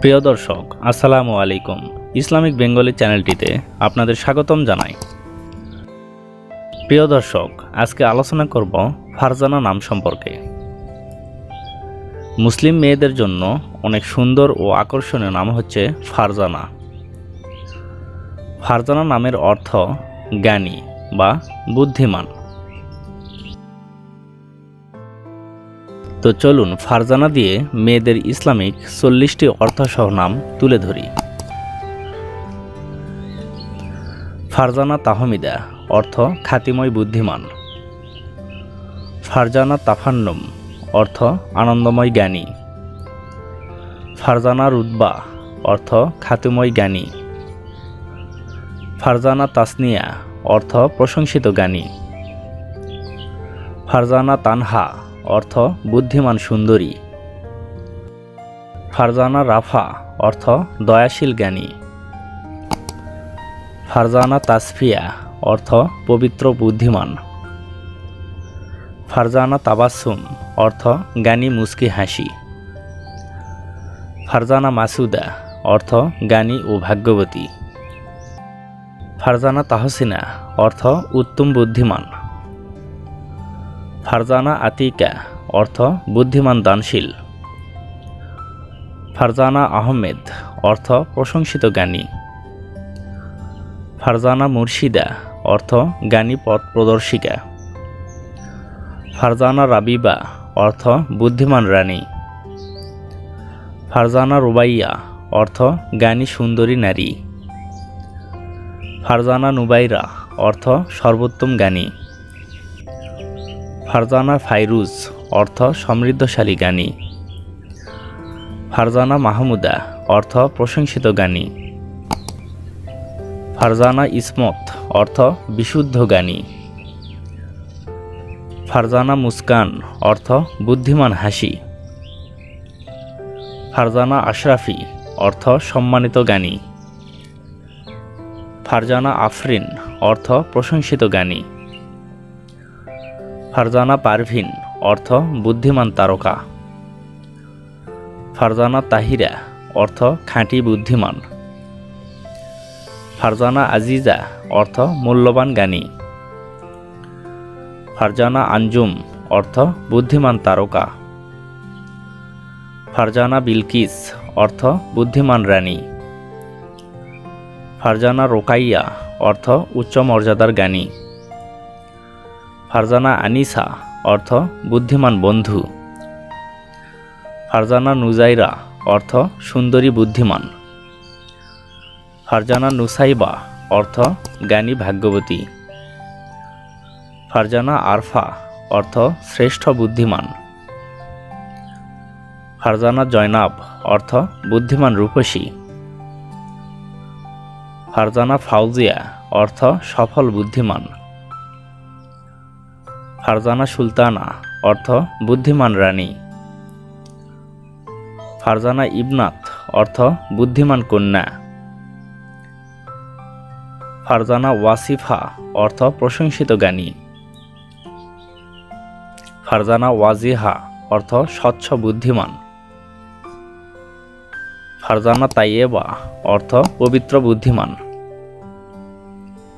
প্রিয় দর্শক, আসসালামু আলাইকুম। ইসলামিক বেঙ্গলি চ্যানেলটিতে আপনাদের স্বাগতম জানাই। প্রিয় দর্শক, আজকে আলোচনা করব ফারজানা নাম সম্পর্কে। মুসলিম মেয়েদের জন্য অনেক সুন্দর ও আকর্ষণীয় নাম হচ্ছে ফারজানা। ফারজানা নামের অর্থ জ্ঞানী বা বুদ্ধিমান। তো চলুন ফারজানা দিয়ে মেয়েদের ইসলামিক চল্লিশটি অর্থসহ নাম তুলে ধরি। ফারজানা তাহমিদা, অর্থ খ্যাতিময় বুদ্ধিমান। ফারজানা তাফান্নম, অর্থ আনন্দময় জ্ঞানী। ফারজানা রুদ্বা অর্থ খ্যাতিময় জ্ঞানী। ফারজানা তাসনিয়া, অর্থ প্রশংসিত জ্ঞানী। ফারজানা তানহা অর্থ বুদ্ধিমান সুন্দরী। ফারজানা রাফা, অর্থ দয়াশীল জ্ঞানী। ফারজানা তাসফিয়া, অর্থ পবিত্র বুদ্ধিমান। ফারজানা তাবাসুম অর্থ জ্ঞানী মুস্কি হাসি। ফারজানা মাসুদা, অর্থ জ্ঞানী ও ভাগ্যবতী। ফারজানা তাহসিনা, অর্থ উত্তম বুদ্ধিমান। ফারজানা আতিকা, অর্থ বুদ্ধিমান, দানশীল। ফারজানা আহমেদ, অর্থ প্রশংসিত, জ্ঞানী। ফারজানা মুর্শিদা, অর্থ জ্ঞানী, পথ প্রদর্শিকা। ফারজানা রাবিবা, অর্থ বুদ্ধিমান, রানী। ফারজানা রুবাইয়া, অর্থ জ্ঞানী, সুন্দরী, নারী। ফারজানা নুবাইরা, অর্থ সর্বোত্তম, জ্ঞানী। ফারজানা ফাইরুজ, অর্থ সমৃদ্ধশালী জ্ঞানী ফারজানা মাহমুদা, অর্থ প্রশংসিত গানী। ফারজানা ইসমত, অর্থ বিশুদ্ধ জ্ঞানী ফারজানা মুস্কান, অর্থ বুদ্ধিমান হাসি। ফারজানা আশরাফি, অর্থ সম্মানিত জ্ঞানী ফারজানা আফরিন, অর্থ প্রশংসিত জ্ঞানী ফারজানা পারভিন, অর্থ বুদ্ধিমান তারকা। ফারজানা তাহিরা, অর্থ খাঁটি বুদ্ধিমান। ফারজানা আজিজা, অর্থ মূল্যবান জ্ঞানী। ফারজানা আঞ্জুম, অর্থ বুদ্ধিমান তারকা। ফারজানা বিলকিস, অর্থ বুদ্ধিমান রানী। ফারজানা রোকাইয়া, অর্থ উচ্চ মর্যাদার জ্ঞানী। ফারজানা আনিসা, অর্থ বুদ্ধিমান বন্ধু। ফারজানা নুজাইরা, অর্থ সুন্দরী বুদ্ধিমান। ফারজানা নুসাইবা, অর্থ জ্ঞানী ভাগ্যবতী। ফারজানা আরফা, অর্থ শ্রেষ্ঠ বুদ্ধিমান। ফারজানা জয়নাব, অর্থ বুদ্ধিমান রূপসী। ফারজানা ফাউজিয়া, অর্থ সফল বুদ্ধিমান। ফারজানা সুলতানা, অর্থ বুদ্ধিমান রানী। ফারজানা ইবনাত অর্থ বুদ্ধিমান কন্যা। ফারজানা ওয়াসিফা, অর্থ প্রশংসিত জ্ঞানী। ফারজানা ওয়াজিহা, অর্থ স্বচ্ছ বুদ্ধিমান। ফারজানা তাইয়েবা, অর্থ পবিত্র বুদ্ধিমান।